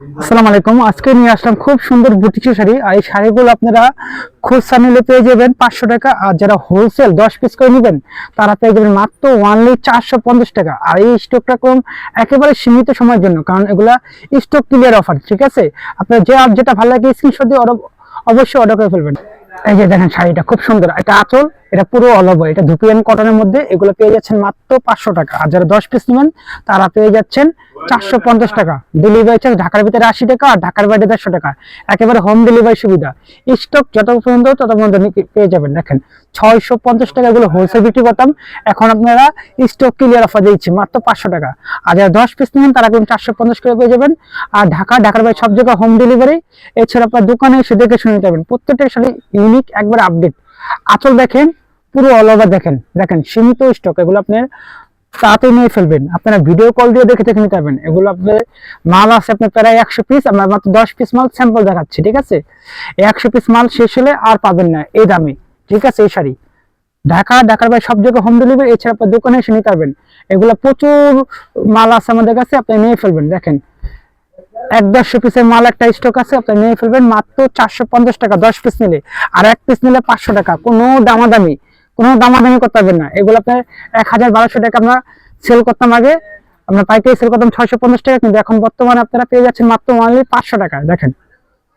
আসসালামু আলাইকুম। আজকে নিয়ে আসলাম খুব সুন্দর বুটিকের শাড়ি। আর এই শাড়িগুলো আপনারা খুচরা নিলে পেয়ে যাবেন পাঁচশো টাকা। আর যারা হোলসেল দশ পিস করে নেবেন, তারা পেয়ে যাবেন মাত্র ওয়ানলি চারশো পঞ্চাশ টাকা। আর এই স্টকটা কম একেবারে সীমিত সময়ের জন্য, কারণ এগুলা স্টক ক্লিয়ার অফার ঠিক আছে? আপনার যে যেটা ভালো লাগে স্ক্রিনশট দিয়ে অবশ্যই অর্ডার করে ফেলবেন। এই যে দেখেন শাড়িটা, খুব সুন্দর। এটা আঁচল, এটা পুরো অলব এটা ধুপিয়ান কটনের মধ্যে এগুলো পেয়ে যাচ্ছেন মাত্র পাঁচশো টাকা। আর যারা দশ পিস নেবেন, তারা পেয়ে যাচ্ছেন চারশো পঞ্চাশ টাকা। ডেলিভারি চার্জ ঢাকার ভিতরে আশি টাকা আর ঢাকার বাইরে দেড়শো টাকা। একেবারে হোম ডেলিভারি সুবিধা। স্টক যত পর্যন্ত, তত পর্যন্ত পেয়ে যাবেন। দেখেন, ছয়শো পঞ্চাশ টাকা এগুলো হোলসেল বিক্রি করতাম। এখন আপনারা স্টক ক্লিয়ার অফার দিচ্ছি মাত্র পাঁচশো টাকা। আর যারা দশ পিস নেবেন, তারা কিন্তু চারশো পঞ্চাশ করে পেয়ে যাবেন। আর ঢাকা, ঢাকার বাইরে সব জায়গায় হোম ডেলিভারি এছাড়া আপনার দোকানে এসে দেখে শুনে যাবেন। প্রত্যেকটা সাথে ইউনিক একবার আপডেট আঁচল দেখেন, পুরো অল ওভার দেখেন। দেখেন, সীমিত স্টক এগুলো আপনার তাড়াতাড়ি নিয়ে ফেলবেন। আপনারা ভিডিও কল দিয়ে দেখে দেখে নিতে পারবেন। এগুলো আপনার মাল আছে আপনার প্রায় একশো পিস আমরা মাত্র দশ পিস মাল স্যাম্পল দেখাচ্ছি, ঠিক আছে? একশো পিস মাল শেষ হলে আর পাবেন না এই দামে, ঠিক আছে, এই শাড়ি। ঢাকা, ঢাকার বাইরে সব জায়গায় হোম ডেলিভারি এছাড়া আপনার দোকানে এসে নিতে পারবেন। এগুলো প্রচুর মাল আছে আমাদের কাছে, আপনি নিয়ে ফেলবেন, দেখেন। এক দেড়শো পিসের মাল একটা স্টক আছে, আপনি নিয়ে ফেলবেন মাত্র চারশো পঞ্চাশ টাকা, দশ পিস নিলে। আর এক পিস নিলে পাঁচশো টাকা, কোনো দামাদামি কোনো দামাদামি করতে পারবেন না। এগুলো আপনার এক হাজার বারোশো টাকা আমরা সেল করতাম আগে, আমরা পাইকারি সেল করতাম ছয়শো পঞ্চাশ টাকা, কিন্তু এখন বর্তমানে আপনারা পেয়ে যাচ্ছেন মাত্র অনলি পাঁচশো টাকা, দেখেন।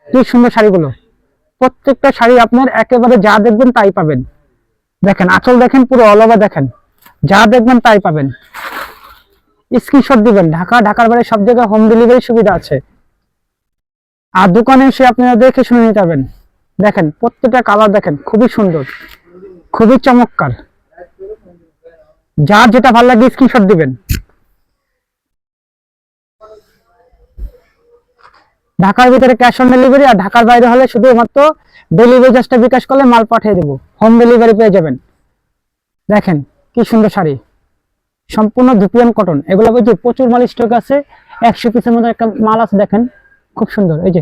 কি সুন্দর শাড়িগুলো। প্রত্যেকটা শাড়ি আপনার একেবারে যা দেখবেন তাই পাবেন। দেখেন, আঁচল দেখেন, পুরো অল দেখেন। যা দেখবেন তাই পাবেন। স্ক্রিনশট দিবেন। ঢাকা, ঢাকার বাইরে সব জায়গায় হোম ডেলিভারি সুবিধা আছে। আর দোকানে এসে আপনারা দেখে শুনে নিতে পারবেন। দেখেন, প্রত্যেকটা কালার দেখেন, খুবই সুন্দর, খুবই চমৎকার। যার যেটা ভালো লাগে স্ক্রিনশট দিবেন। ঢাকার ভিতরে ক্যাশ অন ডেলিভারি আর ঢাকার বাইরে হলে শুধুমাত্র ডেলিভারি চার্জটা বিকাশ করলে মাল পাঠিয়ে দেবো। হোম ডেলিভারি পেয়ে যাবেন। দেখেন, কি সুন্দর শাড়ি। সম্পূর্ণ দুপিয়ান কটন। এগুলো বলছি প্রচুর মাল স্টক আছে। একশো পিসের মধ্যে একটা মাল আছে, দেখেন। খুব সুন্দর, এই যে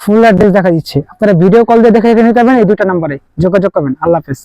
ফুল অ্যাড্রেস দেখা দিচ্ছে। আপনারা ভিডিও কল দিয়ে দেখে এখানে নিতে পারবেন এই দুটা নাম্বারে যোগাযোগ করবেন। আল্লাহ হাফেজ।